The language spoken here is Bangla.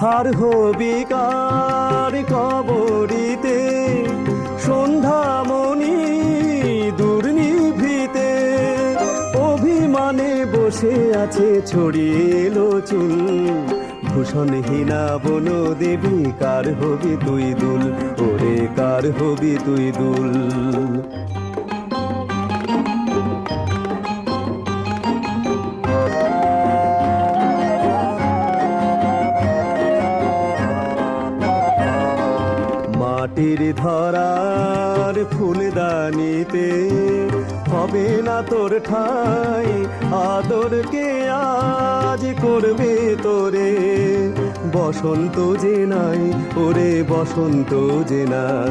কার হবি কার কবরিতে? সন্ধ্যামণি দুর্নিভৃতে। অভিমানে বসে আছে ছড়িয়ে এলো চুল। ভূষণহীনা বন দেবী কার হবি তুই দুল? ওরে, কার হবি তুই দুল? মাটির ধরার ফুলদানিতে, হবে না তোর ঠাই, আদরকে আজ করবে তোরে। বসন্ত যে নাই, ওরে বসন্ত যে নাই।